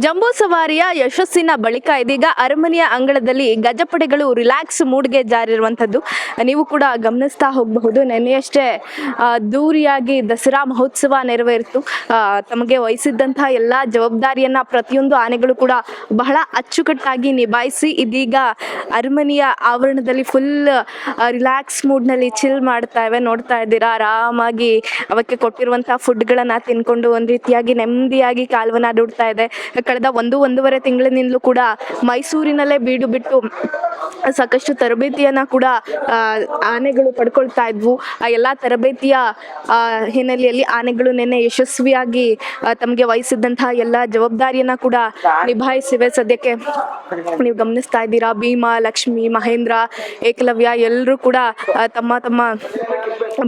ಜಂಬೂ ಸವಾರಿಯ ಯಶಸ್ಸಿನ ಬಳಿಕ ಇದೀಗ ಅರಮನೆಯ ಅಂಗಳದಲ್ಲಿ ಗಜಪಡೆಗಳು ರಿಲ್ಯಾಕ್ಸ್ ಮೂಡ್ಗೆ ಜಾರಿರುವಂಥದ್ದು. ನೀವು ಕೂಡ ಗಮನಿಸ್ತಾ ಹೋಗಬಹುದು. ನೆನ್ನೆಯಷ್ಟೇ ದೂರಿಯಾಗಿ ದಸರಾ ಮಹೋತ್ಸವ ನೆರವೇರಿತು. ತಮಗೆ ವಹಿಸಿದ್ದಂತಹ ಎಲ್ಲ ಜವಾಬ್ದಾರಿಯನ್ನ ಪ್ರತಿಯೊಂದು ಆನೆಗಳು ಕೂಡ ಬಹಳ ಅಚ್ಚುಕಟ್ಟಾಗಿ ನಿಭಾಯಿಸಿ, ಇದೀಗ ಅರಮನೆಯ ಆವರಣದಲ್ಲಿ ಫುಲ್ ರಿಲ್ಯಾಕ್ಸ್ ಮೂಡ್ನಲ್ಲಿ ಚಿಲ್ ಮಾಡ್ತಾ ಇವೆ. ನೋಡ್ತಾ ಇದ್ದೀರಾ? ಆರಾಮಾಗಿ ಅವಕ್ಕೆ ಕೊಟ್ಟಿರುವಂತಹ ಫುಡ್ಗಳನ್ನ ತಿನ್ಕೊಂಡು ಒಂದು ರೀತಿಯಾಗಿ ನೆಮ್ಮದಿಯಾಗಿ ಕಾಲವನ್ನ ದುಡ್ತಾ ಇದೆ. ಕಳೆದ ಒಂದು, ಒಂದೂವರೆ ತಿಂಗಳಿನಿಂದಲೂ ಕೂಡ ಮೈಸೂರಿನಲ್ಲೇ ಬೀಡು ಬಿಟ್ಟು ಸಾಕಷ್ಟು ತರಬೇತಿಯನ್ನ ಕೂಡ ಆನೆಗಳು ಪಡ್ಕೊಳ್ತಾ ಇದ್ವು. ಆ, ಎಲ್ಲ ತರಬೇತಿಯ ಹಿನ್ನೆಲೆಯಲ್ಲಿ ಆನೆಗಳು ನಿನ್ನೆ ಯಶಸ್ವಿಯಾಗಿ ತಮಗೆ ವಹಿಸಿದಂತಹ ಎಲ್ಲ ಜವಾಬ್ದಾರಿಯನ್ನ ಕೂಡ ನಿಭಾಯಿಸಿವೆ. ಸದ್ಯಕ್ಕೆ ನೀವು ಗಮನಿಸ್ತಾ ಇದ್ದೀರಾ? ಭೀಮಾ, ಲಕ್ಷ್ಮಿ, ಮಹೇಂದ್ರ, ಏಕಲವ್ಯ ಎಲ್ಲರೂ ಕೂಡ ತಮ್ಮ ತಮ್ಮ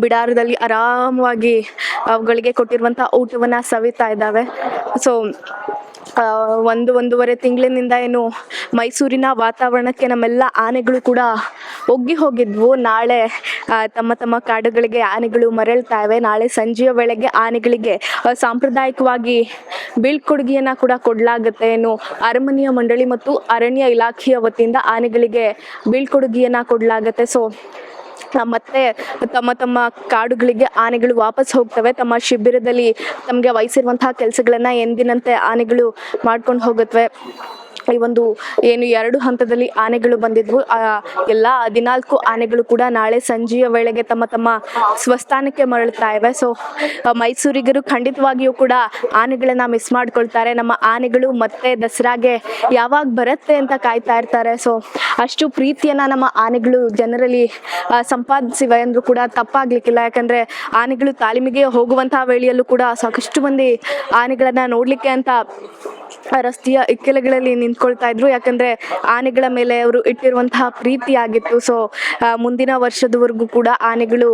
ಬಿಡಾರದಲ್ಲಿ ಆರಾಮವಾಗಿ ಅವುಗಳಿಗೆ ಕೊಟ್ಟಿರುವಂತಹ ಊಟವನ್ನ ಸವಿತಾ ಇದ್ದಾವೆ. ಸೊ ಒಂದು ಒಂದೂವರೆ ತಿಂಗಳಿನಿಂದ ಏನು ಮೈಸೂರಿನ ವಾತಾವರಣಕ್ಕೆ ನಮ್ಮೆಲ್ಲ ಆನೆಗಳು ಕೂಡ ಒಗ್ಗಿ ಹೋಗಿದ್ವು. ನಾಳೆ ತಮ್ಮ ತಮ್ಮ ಕಾಡುಗಳಿಗೆ ಆನೆಗಳು ಮರಳ್ತಾ ಇವೆ. ನಾಳೆ ಸಂಜೆಯ ವೇಳೆಗೆ ಆನೆಗಳಿಗೆ ಸಾಂಪ್ರದಾಯಿಕವಾಗಿ ಬೀಳ್ಕೊಡುಗೆಯನ್ನ ಕೂಡ ಕೊಡಲಾಗುತ್ತೆ. ಏನು ಅರಮನೆಯ ಮಂಡಳಿ ಮತ್ತು ಅರಣ್ಯ ಇಲಾಖೆಯ ವತಿಯಿಂದ ಆನೆಗಳಿಗೆ ಬೀಳ್ಕೊಡುಗೆಯನ್ನ ಕೊಡಲಾಗುತ್ತೆ. ಸೊ ಮತ್ತೆ ತಮ್ಮ ತಮ್ಮ ಕಾಡುಗಳಿಗೆ ಆನೆಗಳು ವಾಪಸ್ ಹೋಗ್ತವೆ. ತಮ್ಮ ಶಿಬಿರದಲ್ಲಿ ತಮಗೆ ವಹಿಸಿರುವಂತಹ ಕೆಲಸಗಳನ್ನ ಎಂದಿನಂತೆ ಆನೆಗಳು ಮಾಡ್ಕೊಂಡು ಹೋಗುತ್ತವೆ ಈ ಒಂದು ಏನು ಎರಡು ಹಂತದಲ್ಲಿ ಆನೆಗಳು ಬಂದಿದ್ವು. ಎಲ್ಲ ಹದಿನಾಲ್ಕು ಆನೆಗಳು ಕೂಡ ನಾಳೆ ಸಂಜೆಯ ವೇಳೆಗೆ ತಮ್ಮ ತಮ್ಮ ಸ್ವಸ್ಥಾನಕ್ಕೆ ಮರಳುತ್ತಾ ಇವೆ. ಸೊ ಮೈಸೂರಿಗರು ಖಂಡಿತವಾಗಿಯೂ ಕೂಡ ಆನೆಗಳನ್ನ ಮಿಸ್ ಮಾಡ್ಕೊಳ್ತಾರೆ. ನಮ್ಮ ಆನೆಗಳು ಮತ್ತೆ ದಸರಾಗೆ ಯಾವಾಗ ಬರುತ್ತೆ ಅಂತ ಕಾಯ್ತಾ ಇರ್ತಾರೆ. ಸೊ ಅಷ್ಟು ಪ್ರೀತಿಯನ್ನ ನಮ್ಮ ಆನೆಗಳು ಜನರಲ್ಲಿ ಸಂಪಾದಿಸಿವೆ ಅಂದ್ರು ಕೂಡ ತಪ್ಪಾಗ್ಲಿಕ್ಕಿಲ್ಲ. ಯಾಕಂದ್ರೆ ಆನೆಗಳು ತಾಲೀಮಿಗೆ ಹೋಗುವಂತಹ ವೇಳೆಯಲ್ಲೂ ಕೂಡ ಸಾಕಷ್ಟು ಮಂದಿ ಆನೆಗಳನ್ನ ನೋಡ್ಲಿಕ್ಕೆ ಅಂತ ರಸ್ತೆಯ ಇಕ್ಕೆಲಗಳಲ್ಲಿ ನಿಂತ್ಕೊಳ್ತಾ ಇದ್ರು. ಯಾಕಂದ್ರೆ ಆನೆಗಳ ಮೇಲೆ ಅವರು ಇಟ್ಟಿರುವಂತಹ ಪ್ರೀತಿ ಆಗಿತ್ತು. ಸೊ ಮುಂದಿನ ವರ್ಷದವರೆಗೂ ಕೂಡ ಆನೆಗಳು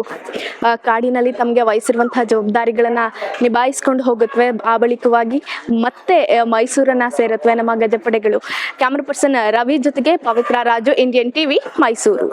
ಕಾಡಿನಲ್ಲಿ ತಮಗೆ ವಹಿಸಿರುವಂತಹ ಜವಾಬ್ದಾರಿಗಳನ್ನ ನಿಭಾಯಿಸ್ಕೊಂಡು ಹೋಗುತ್ತವೆ ಆ ಬಳಿಕವಾಗಿ ಮತ್ತೆ ಮೈಸೂರನ್ನ ಸೇರತ್ವೆ ನಮ್ಮ ಗಜಪಡೆಗಳು. ಕ್ಯಾಮ್ರಾ ಪರ್ಸನ್ ರವಿ ಜೊತೆಗೆ ಪವಿತ್ರ ರಾಜು ಇಂಡಿಯನ್ ಟಿವಿ ಮೈಸೂರು